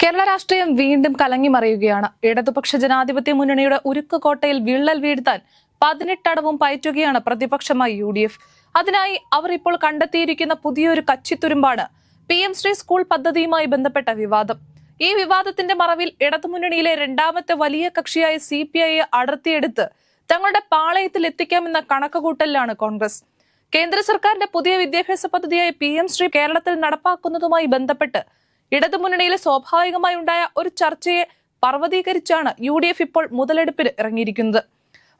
കേരള രാഷ്ട്രീയം വീണ്ടും കലങ്ങിമറിയുകയാണ് ഇടതുപക്ഷ ജനാധിപത്യ മുന്നണിയുടെ ഉരുക്ക് കോട്ടയിൽ വിള്ളൽ വീഴ്ത്താൻ പതിനെട്ടടവും പയറ്റുകയാണ് പ്രതിപക്ഷമായി യു ഡി എഫ് അതിനായി അവർ ഇപ്പോൾ കണ്ടെത്തിയിരിക്കുന്ന പുതിയൊരു കച്ചിത്തുരുമ്പാണ് പി എം ശ്രീ സ്കൂൾ പദ്ധതിയുമായി ബന്ധപ്പെട്ട വിവാദം. ഈ വിവാദത്തിന്റെ മറവിൽ ഇടതുമുന്നണിയിലെ രണ്ടാമത്തെ വലിയ കക്ഷിയായ സി പി ഐയെ അടർത്തിയെടുത്ത് തങ്ങളുടെ പാളയത്തിൽ എത്തിക്കാമെന്ന കണക്കുകൂട്ടലിലാണ് കോൺഗ്രസ്. കേന്ദ്ര സർക്കാരിന്റെ പുതിയ വിദ്യാഭ്യാസ പദ്ധതിയായ പി എം ശ്രീ കേരളത്തിൽ നടപ്പാക്കുന്നതുമായി ബന്ധപ്പെട്ട് ഇടതുമുന്നണിയിൽ സ്വാഭാവികമായി ഉണ്ടായ ഒരു ചർച്ചയെ പർവതീകരിച്ചാണ് യു ഡി എഫ് ഇപ്പോൾ മുതലെടുപ്പിന് ഇറങ്ങിയിരിക്കുന്നത്.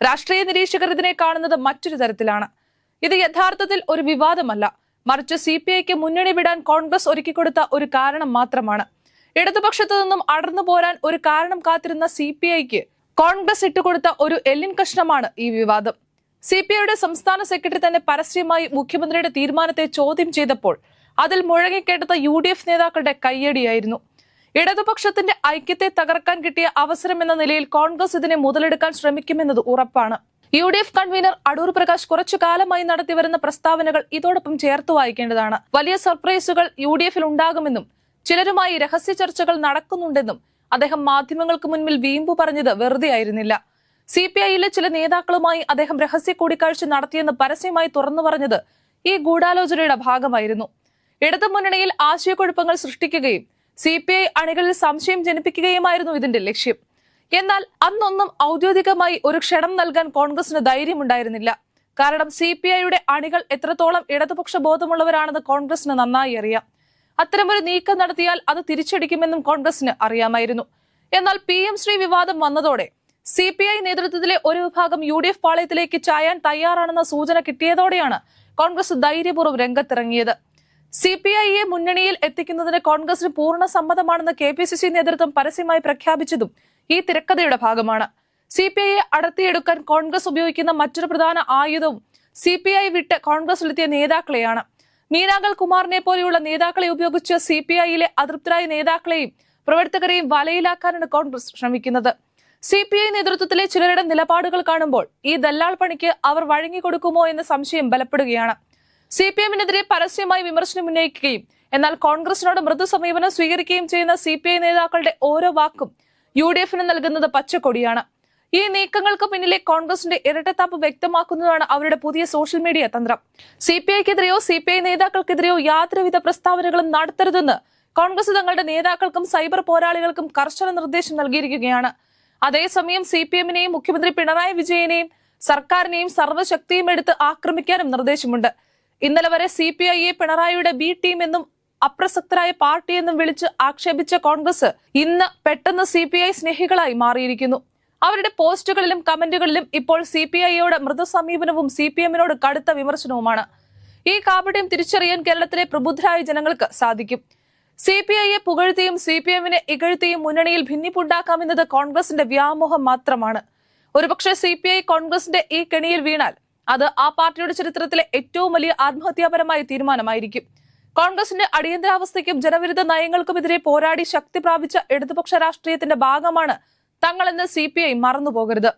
രാഷ്ട്രീയ നിരീക്ഷകർ ഇതിനെ കാണുന്നത് മറ്റൊരു തരത്തിലാണ്. ഇത് യഥാർത്ഥത്തിൽ ഒരു വിവാദമല്ല. മറിച്ച് സി പി ഐക്ക് മുന്നണി വിടാൻ കോൺഗ്രസ് ഒരുക്കിക്കൊടുത്ത ഒരു കാരണം മാത്രമാണ്. ഇടതുപക്ഷത്തു നിന്നും അടർന്നു പോരാൻ ഒരു കാരണം കാത്തിരുന്ന സി പി ഐക്ക് കോൺഗ്രസ് ഇട്ടുകൊടുത്ത ഒരു എല്ലിൻ കഷ്ണമാണ് ഈ വിവാദം. സി പി ഐയുടെ സംസ്ഥാന സെക്രട്ടറി തന്നെ പരസ്യമായി മുഖ്യമന്ത്രിയുടെ തീരുമാനത്തെ ചോദ്യം ചെയ്തപ്പോൾ അതിൽ മുഴങ്ങിക്കേട്ടത് യു ഡി എഫ് നേതാക്കളുടെ കയ്യടിയായിരുന്നു. ഇടതുപക്ഷത്തിന്റെ ഐക്യത്തെ തകർക്കാൻ കിട്ടിയ അവസരമെന്ന നിലയിൽ കോൺഗ്രസ് ഇതിനെ മുതലെടുക്കാൻ ശ്രമിക്കുമെന്നത് ഉറപ്പാണ്. U D F convener Adoor Prakash കുറച്ചു കാലമായി നടത്തിവരുന്ന പ്രസ്താവനകൾ ഇതോടൊപ്പം ചേർത്ത് വായിക്കേണ്ടതാണ്. വലിയ സർപ്രൈസുകൾ യു ഡി എഫിൽ ഉണ്ടാകുമെന്നും ചിലരുമായി രഹസ്യ ചർച്ചകൾ നടക്കുന്നുണ്ടെന്നും അദ്ദേഹം മാധ്യമങ്ങൾക്ക് മുന്നിൽ വീമ്പു പറഞ്ഞത് വെറുതെ ആയിരുന്നില്ല സി പി ഐയിലെ ചില നേതാക്കളുമായി അദ്ദേഹം രഹസ്യ കൂടിക്കാഴ്ച നടത്തിയെന്ന് പരസ്യമായി തുറന്നു പറഞ്ഞത് ഈ ഗൂഢാലോചനയുടെ ഭാഗമായിരുന്നു. ഇടതുമുന്നണിയിൽ ആശയക്കുഴപ്പങ്ങൾ സൃഷ്ടിക്കുകയും സി പി ഐ അണികളിൽ സംശയം ജനിപ്പിക്കുകയുമായിരുന്നു ഇതിന്റെ ലക്ഷ്യം. എന്നാൽ അന്നൊന്നും ഔദ്യോഗികമായി ഒരു ക്ഷണം നൽകാൻ കോൺഗ്രസിന് ധൈര്യമുണ്ടായിരുന്നില്ല. കാരണം സി പി ഐയുടെ അണികൾ എത്രത്തോളം ഇടതുപക്ഷ ബോധമുള്ളവരാണെന്ന് കോൺഗ്രസിന് നന്നായി അറിയാം. അത്തരമൊരു നീക്കം നടത്തിയാൽ അത് തിരിച്ചടിക്കുമെന്നും കോൺഗ്രസിന് അറിയാമായിരുന്നു. എന്നാൽ പി എം ശ്രീ വിവാദം വന്നതോടെ സി പി ഐ നേതൃത്വത്തിലെ ഒരു വിഭാഗം യു ഡി എഫ് പാളയത്തിലേക്ക് ചായാൻ തയ്യാറാണെന്ന സൂചന കിട്ടിയതോടെയാണ് കോൺഗ്രസ് ധൈര്യപൂർവം രംഗത്തിറങ്ങിയത്. സി പി ഐയെ മുന്നണിയിൽ എത്തിക്കുന്നതിന് കോൺഗ്രസിന് പൂർണ സമ്മതമാണെന്ന് കെ പി സി സി നേതൃത്വം പരസ്യമായി പ്രഖ്യാപിച്ചതും ഈ തിരക്കഥയുടെ ഭാഗമാണ്. സി പി ഐയെ അടർത്തിയെടുക്കാൻ കോൺഗ്രസ് ഉപയോഗിക്കുന്ന മറ്റൊരു പ്രധാന ആയുധവും സി പി ഐ വിട്ട് കോൺഗ്രസിലെത്തിയ നേതാക്കളെയാണ്. മീനാകൽ കുമാറിനെ പോലെയുള്ള നേതാക്കളെ ഉപയോഗിച്ച് സി പി ഐയിലെ അതൃപ്തരായ നേതാക്കളെയും പ്രവർത്തകരെയും വലയിലാക്കാനാണ് കോൺഗ്രസ് ശ്രമിക്കുന്നത്. സി പി ഐ നേതൃത്വത്തിലെ ചിലരുടെ നിലപാടുകൾ കാണുമ്പോൾ ഈ ദല്ലാൾ പണിക്ക് അവർ വഴങ്ങിക്കൊടുക്കുമോ എന്ന സംശയം ബലപ്പെടുകയാണ്. സി പി എമ്മിനെതിരെ പരസ്യമായി വിമർശനം ഉന്നയിക്കുകയും എന്നാൽ കോൺഗ്രസിനോട് മൃദു സമീപനം സ്വീകരിക്കുകയും ചെയ്യുന്ന സി പി ഐ നേതാക്കളുടെ ഓരോ വാക്കും യു ഡി എഫിന് നൽകുന്നത് പച്ചക്കൊടിയാണ്. ഈ നീക്കങ്ങൾക്ക് പിന്നിലെ കോൺഗ്രസിന്റെ ഇരട്ടത്താപ്പ് വ്യക്തമാക്കുന്നതാണ് അവരുടെ പുതിയ സോഷ്യൽ മീഡിയ തന്ത്രം. സി പി ഐക്കെതിരെയോ സി പി ഐ നേതാക്കൾക്കെതിരെയോ യാതൊരുവിധ പ്രസ്താവനകളും നടത്തരുതെന്ന് കോൺഗ്രസ് തങ്ങളുടെ നേതാക്കൾക്കും സൈബർ പോരാളികൾക്കും കർശന നിർദ്ദേശം നൽകിയിരിക്കുകയാണ്. അതേസമയം സി പി എമ്മിനെയും മുഖ്യമന്ത്രി പിണറായി വിജയനെയും സർക്കാരിനെയും സർവശക്തിയും എടുത്ത് ആക്രമിക്കാനും നിർദ്ദേശമുണ്ട്. ഇന്നലെ വരെ സി പി ഐയെ പിണറായിയുടെ ബി ടീം എന്നും അപ്രസക്തരായ പാർട്ടി എന്നും വിളിച്ച് ആക്ഷേപിച്ച കോൺഗ്രസ് ഇന്ന് പെട്ടെന്ന് സി പി ഐ സ്നേഹികളായി മാറിയിരിക്കുന്നു. അവരുടെ പോസ്റ്റുകളിലും കമന്റുകളിലും ഇപ്പോൾ സി പി ഐയോട് മൃദു സമീപനവും സി പി എമ്മിനോട് കടുത്ത വിമർശനവുമാണ്. ഈ കാപട്യം തിരിച്ചറിയാൻ കേരളത്തിലെ പ്രബുദ്ധരായ ജനങ്ങൾക്ക് സാധിക്കും. സി പി ഐയെ പുകഴ്ത്തിയും സി പി എമ്മിനെ ഇകഴ്ത്തിയും മുന്നണിയിൽ ഭിന്നിപ്പുണ്ടാക്കാമെന്നത് കോൺഗ്രസിന്റെ വ്യാമോഹം മാത്രമാണ്. ഒരുപക്ഷെ സി പി ഐ കോൺഗ്രസിന്റെ ഈ കെണിയിൽ വീണാൽ അത് ആ പാർട്ടിയുടെ ചരിത്രത്തിലെ ഏറ്റവും വലിയ ആത്മഹത്യാപരമായ തീരുമാനമായിരിക്കും. കോൺഗ്രസിന്റെ അടിയന്തരാവസ്ഥയ്ക്കും ജനവിരുദ്ധ നയങ്ങൾക്കുമെതിരെ പോരാടി ശക്തി പ്രാപിച്ച ഇടതുപക്ഷ രാഷ്ട്രീയത്തിന്റെ ഭാഗമാണ് തങ്ങളെന്ന് സി പി ഐ മറന്നുപോകരുത്.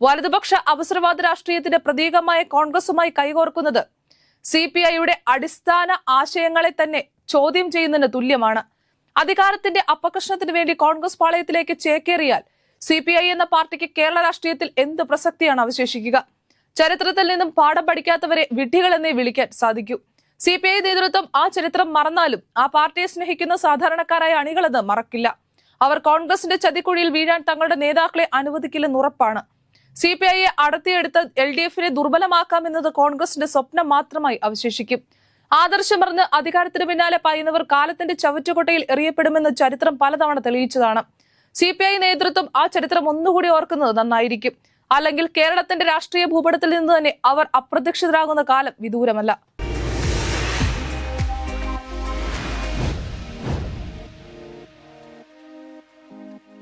വലതുപക്ഷ അവസരവാദ രാഷ്ട്രീയത്തിന്റെ പ്രതീകമായ കോൺഗ്രസുമായി കൈകോർക്കുന്നത് സി പി ഐയുടെ അടിസ്ഥാന ആശയങ്ങളെ തന്നെ ചോദ്യം ചെയ്യുന്നതിന് തുല്യമാണ്. അധികാരത്തിന്റെ അപകർഷണത്തിന് വേണ്ടി കോൺഗ്രസ് പാളയത്തിലേക്ക് ചേക്കേറിയാൽ സി എന്ന പാർട്ടിക്ക് കേരള രാഷ്ട്രീയത്തിൽ എന്ത് പ്രസക്തിയാണ് അവശേഷിക്കുക? ചരിത്രത്തിൽ നിന്നും പാഠം പഠിക്കാത്തവരെ വിഡ്ഢികൾ എന്നേ വിളിക്കാൻ സാധിക്കൂ. സി പി ഐ നേതൃത്വം ആ ചരിത്രം മറന്നാലും ആ പാർട്ടിയെ സ്നേഹിക്കുന്ന സാധാരണക്കാരായ അണികളത് മറക്കില്ല. അവർ കോൺഗ്രസിന്റെ ചതിക്കുഴിയിൽ വീഴാൻ തങ്ങളുടെ നേതാക്കളെ അനുവദിക്കില്ലെന്ന് ഉറപ്പാണ്. സി പി ഐയെ അടുത്തിയെടുത്ത് എൽ ഡി എഫിനെ ദുർബലമാക്കാമെന്നത് കോൺഗ്രസിന്റെ സ്വപ്നം മാത്രമായി അവശേഷിക്കും. ആദർശമറിഞ്ഞ് അധികാരത്തിന് പിന്നാലെ പായുന്നവർ കാലത്തിന്റെ ചവറ്റുകൊട്ടയിൽ എറിയപ്പെടുമെന്ന് ചരിത്രം പലതവണ തെളിയിച്ചതാണ്. സി പി ഐ നേതൃത്വം ആ ചരിത്രം ഒന്നുകൂടി ഓർക്കുന്നത് നന്നായിരിക്കും. അല്ലെങ്കിൽ കേരളത്തിന്റെ രാഷ്ട്രീയ ഭൂപടത്തിൽ നിന്ന് തന്നെ അവർ അപ്രത്യക്ഷിതരാകുന്ന കാലം വിദൂരമല്ല.